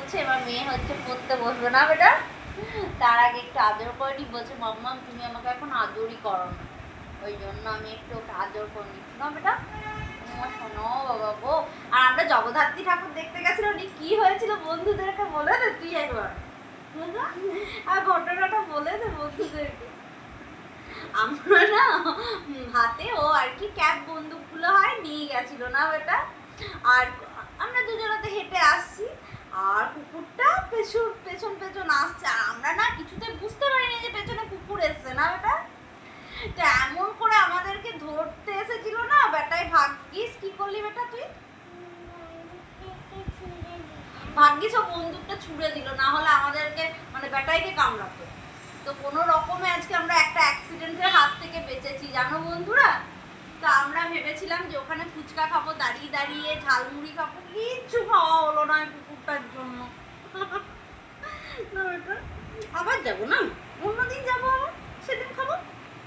করছে এবার মেয়ে হচ্ছে পড়তে বসবে না বেটা। তার আগে একটু আদর করে নি বলছে, মাম্মা, তুমি আমাকে এখন আদরই করো না। ওই জন্য আমি একটু ওকে আদর করে নিচ্ছি। না বেটা শোনো বাবা গো। আর আমরা জগদ্ধাত্রী ঠাকুর দেখতে গেছিলাম নি, কি হয়েছিল বন্ধুদেরকে বলে দে তুই একবার। আর ঘটনাটা বলে দে বন্ধুদেরকে। আমরা না হাতে ও আর কি ক্যাপ বন্দুকগুলো হয়, নিয়ে গেছিল না বেটা। আর আমরা আসছি আর কুকুরটা পেছন পেছন পেছন আসছে। আর আমরা না কিছুতে বুঝতে পারিনি যে পেছনে কুকুর এসছে না বেটা? তো এমন করে আমাদেরকে ধরতে এসেছিল না? বেটাই ভাগ্যিস, কি করলি বেটা তুই? ভাগ্যিস ও বন্দুকটা ছুড়ে দিল, না হলে আমাদেরকে মানে বেটাইকে কামড়াতো। তো কোনো রকমে আজকে আমরা একটা অ্যাক্সিডেন্টের হাত থেকে বেঁচেছি, জানো বন্ধুরা? তো আমরা ভেবেছিলাম যে ওখানে ফুচকা খাব, দাঁড়িয়ে দাঁড়িয়ে ঝালমুড়ি খাব, কিচ্ছু খাওয়া হলো না ওই কুকুরটার জন্য না বেটা আবার যাব না?